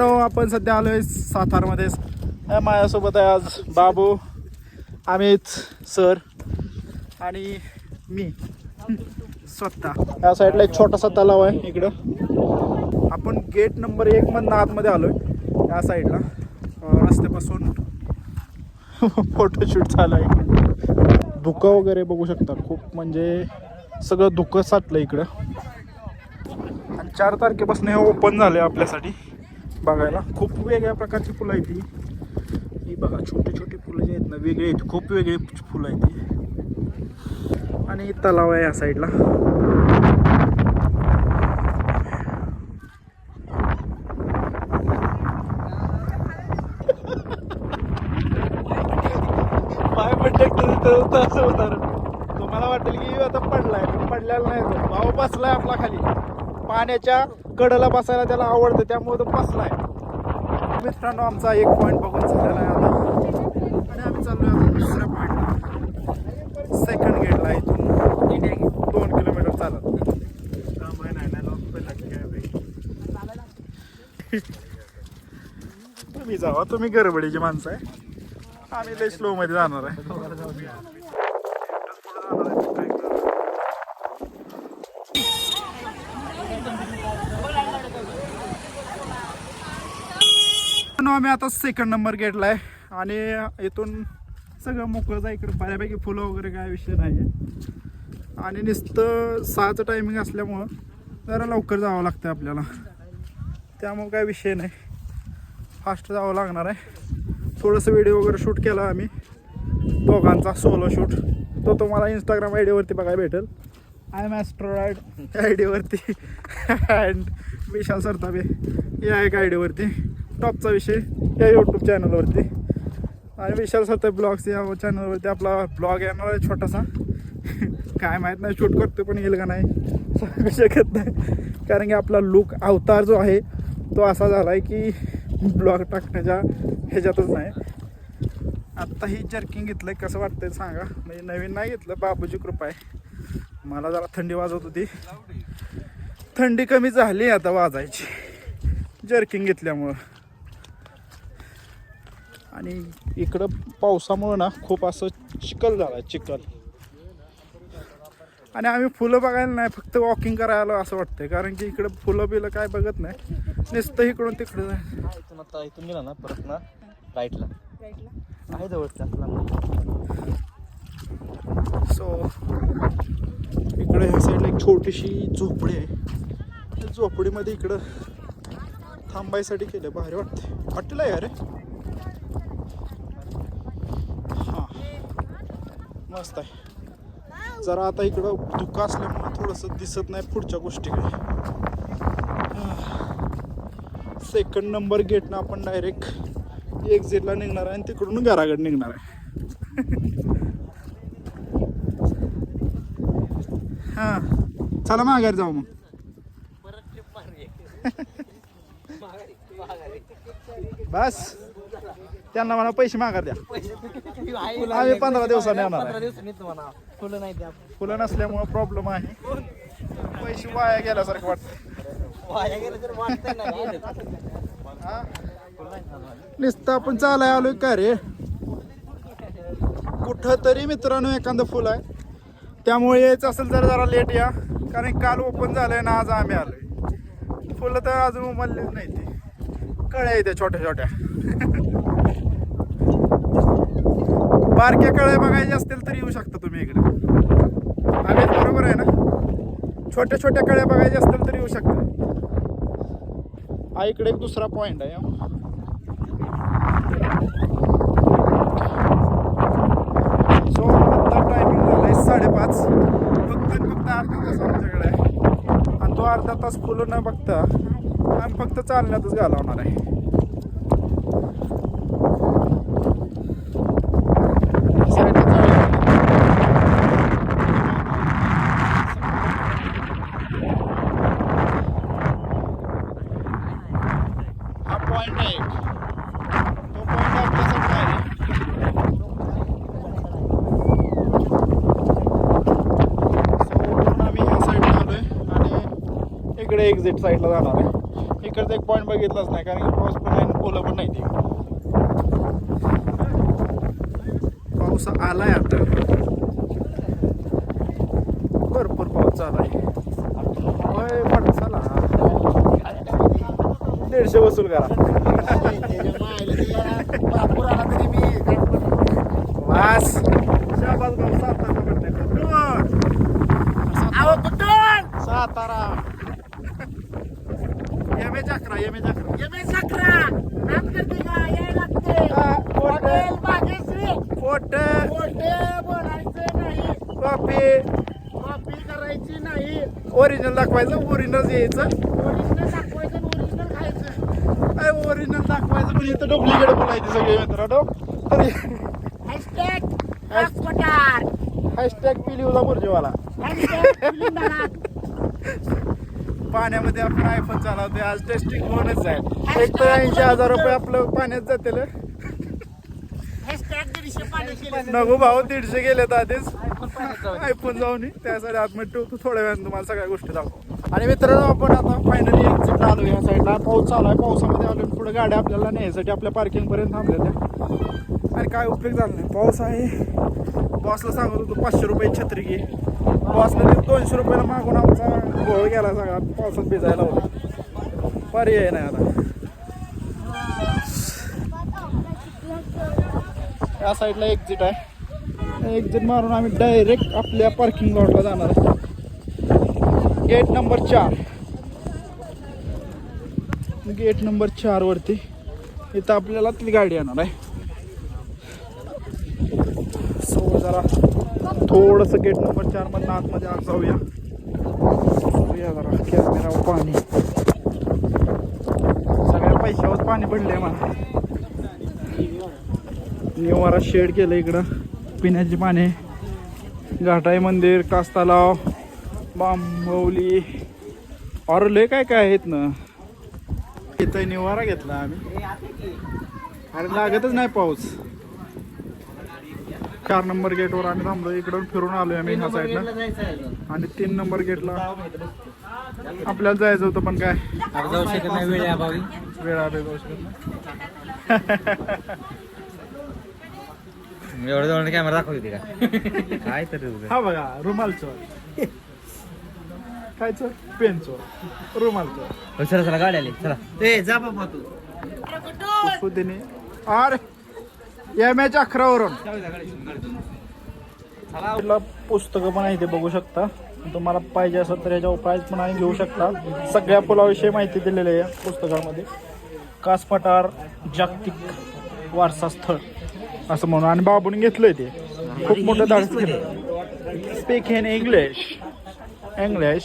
हो आपण सध्या आलोय सातारमध्येच या माझ्यासोबत आहे आज बाबू अमित सर आणि मी. स्वतः. या साईडला एक छोटासा तलाव आहे इकडं. आपण गेट नंबर एक मधनं आतमध्ये आलोय या साईडला. रस्त्यापासून फोटोशूट झाला आहे धुकं वगैरे बघू शकता खूप म्हणजे सगळं धुकं साठलं इकडं. आणि चार तारखेपासून हे ओपन झाले आपल्यासाठी. बघायला. खूप वेगळ्या प्रकारची फुलं आहेत ती ही बघा छोटे छोटे फुलं जी आहेत ना वेगळी आहेत. खूप वेगळी फुलं आहेत ती आणि तलाव आहे या साईडला पाय पडले तर असं वाटेल की आता पडलाय पडलेला नाही भाऊ बसलाय आपला खाली. पाण्याच्या कडला बसायला त्याला आवडतं त्यामुळे तो बसलाय. मित्रांनो आमचा एक पॉईंट बघून झालेला आहे आता. आणि आम्ही चाललो आता दुसऱ्या पॉईंटला सेकंड गेटला इथून इंडिया गेट दोन किलोमीटर चालत. त्यामुळे नाही नाही लोक पहिला काय तुम्ही जावा तुम्ही गडबडीची माणसं आहे. आम्ही लय स्लो मध्ये जाणार आहे. मित्रांनो, आम्ही आता सेकंड नंबर गेटला आहे. आणि इथून सगळं मोकळं जा इकडे. बऱ्यापैकी फुलं वगैरे काय विषय नाही आहे आणि नुसतं सहाचं टायमिंग असल्यामुळं जरा लवकर जावं लागतं आपल्याला. त्यामुळं काय विषय नाही. फास्ट जावं लागणार आहे. थोडंसं व्हिडिओ वगैरे शूट केला आम्ही. दोघांचा सोलो शूट तो तुम्हाला इंस्टाग्राम आय डीवरती बघायला भेटेल. आय एम ॲस्ट्रोराईड आय डीवरती अँड विशाल सरताबे. या एक आय डीवरती टॉपचा विषय या यूट्यूब चॅनलवरती आणि विशाल सत्य ब्लॉग्स या चॅनलवरती आपला ब्लॉग येणार आहे छोटासा. काय माहीत नाही शूट करतो पण येईल का नाही. सांगू शकत नाही. कारण की आपला लुक अवतार जो आहे तो असा झाला आहे की ब्लॉग टाकण्याच्या ह्याच्यातच नाही. आत्ता ही जर्किंग घेतलं आहे कसं वाटतंय सांगा. म्हणजे नवीन नाही घेतलं बाबूची कृपा आहे. मला जरा थंडी वाजवत होती. थंडी कमी झाली आता वाजायची. जर्किंग घेतल्यामुळं. आणि इकडं पावसामुळं ना खूप असं चिखल झाला चिखल. आणि आम्ही फुलं बघायला नाही फक्त वॉकिंग करायला असं वाटतंय. कारण की इकडं फुलं बिलं काय बघत नाही. नुसतं इकडून तिकडं. इथून आता इथून गेला ना परत ना राईटला आहे जवळच सो इकडे ह्या साईडला एक छोटीशी झोपडी आहे. त्या झोपडीमध्ये इकडं थांबायसाठी केलं भारी वाटते वाटलं आहे अरे मस्त आहे. जरा आता इकडं धुका असल्यामुळे थोडंसं दिसत नाही पुढच्या गोष्टी काय सेकंड नंबर गेटनं आपण डायरेक्ट एक्झिटला निघणार आहे आणि तिकडून घराकडे निघणार आहे. हां. चला माघारी जाऊ मग. बस. त्यांना म्हणा पैसे मागा द्या. आम्ही पंधरा दिवसांनी येणार आहे. फुलं नाही त्या फुलं नसल्यामुळे प्रॉब्लेम आहे. पैसे वाया गेल्यासारखं वाटतं वाया गेलं तर वाटतंय. ना हा? नुसतं आपण चालाय आलोय का रे? कुठं तरी मित्रांनो एखादं फुल आहे. त्यामुळे यायचं असेल तर जरा लेट या. कारण काल ओपन झालंय ना आज आम्ही आलोय. फुलं तर अजून उमललेच नाही ते कळ्या येते छोट्या छोट्या बारक्या कळ्या बघायच्या असतील तर येऊ शकता तुम्ही इकडे. आम्ही बरोबर आहे ना? छोट्या छोट्या कळ्या बघायच्या असतील तर येऊ शकता. हा इकडे एक दुसरा पॉइंट आहे सो आता टायमिंग झालाय साडेपाच. फक्त फक्त अर्धा तास आमच्याकडे आहे. आणि तो अर्धा तास फुलं न बघता आम्ही फक्त चालण्यातच घालवणार आहे साईडला जाऊया. हा पॉइंट आहे एक. तो पॉइंट आपल्यासाठी आहे आलोय इकडे एक्झिट साईडला जाणार आहे. इकडे इकडचा एक पॉईंट बघितलाच नाही कारण की पाऊस पण नाही पोलं पण नाही ते. पाऊस आलाय आता. भरपूर पाऊस होय पण चला दीडशे वसूल करा. वास. शाबास भाऊ सातारा म्हणते कुठून? Satara M A Chakra M A Chakra पोट कॉफी ओरिजिनल दाखवायचं ओरिजिनल यायचं काय ओरिजिनल दाखवायचं म्हणजे इथं डुप्लिकेट बोलायचे सगळे मित्रांनो तरी हॅशटॅग पिलिवला बुर्जेवाला पाण्यामध्ये आपण आयफोन चालवतोय. आज टेस्टिंग होणच आहे. एक तर ऐंशी हजार रुपये आपलं पाण्यात जातील नको भाऊ दीडशे गेलेत आधीच. आयफोन जाऊन. त्यासाठी आतमध्ये ठेवतो. थोड्या वेळाने तुम्हाला सगळ्या गोष्टी दाखवतो. आणि मित्रांनो आपण आता फायनली एक्झिट आलो या साईडला पाऊस चालू आहे. पावसामध्ये आलो पुढे गाड्या आपल्याला न्यायसाठी आपल्या पार्किंग पर्यंत थांबल्या आणि काय उपयोग झाला नाही. पाऊस आहे. बॉसला सांगत होतो पाचशे रुपये छत्री घे. बॉसला ते दोनशे रुपयाला मागून आमचा घोळ गेला सगळा. पावसात भिजायला होता पर्याय नाही आता. या साईडला एक्झिट आहे. एक्झिट मारून आम्ही डायरेक्ट आपल्या पार्किंग लॉटला जाणार आहे. गेट नंबर चार. गेट नंबर चार वरती इथं आपल्याला ती गाडी येणार आहे. सो जरा थोडस गेट नंबर चार मधनं आतमध्ये आत जाऊया. जाऊया जरा कॅमेरा पाणी. सगळ्या पैशावर पाणी पडले मला निवारा शेड केलं इकडं. पिण्याची पाणी. घाटाई मंदिर कास तलाव बांबवली. और लय काय काय आहेत ना? इथं निवारा घेतला आम्ही. अरे लागतच नाही पाऊस. चार नंबर गेटवर आम्ही थांबलो इकडून फिरून आलोय आम्ही ह्या साईडला आणि तीन नंबर गेटला आपल्याला जायचं होतं पण काय? जाऊ शकत नाही वेळ आले जाऊ शकत. एवढं जवळ कॅमेरा दाखवते का? काय तर हा बघा रुमाल चोर. काय चोर? पेन चोर. रुमाल चोर. चला चला गाडी आली. चला. ए जा बाबा तू. अरे! एम एच अकरावरून पुस्तकं पण आहे ते बघू शकता. तुम्हाला पाहिजे असेल तर याच्या प्राईज पण आहे घेऊ शकता. सगळ्या पुलाविषयी माहिती दिलेली आहे पुस्तकामध्ये. कासपठार जागतिक वारसा स्थळ असं म्हणून. आणि बाबून घेतलंय ते. खूप मोठं धाडस स्पीक इन इंग्लिश इंग्लिश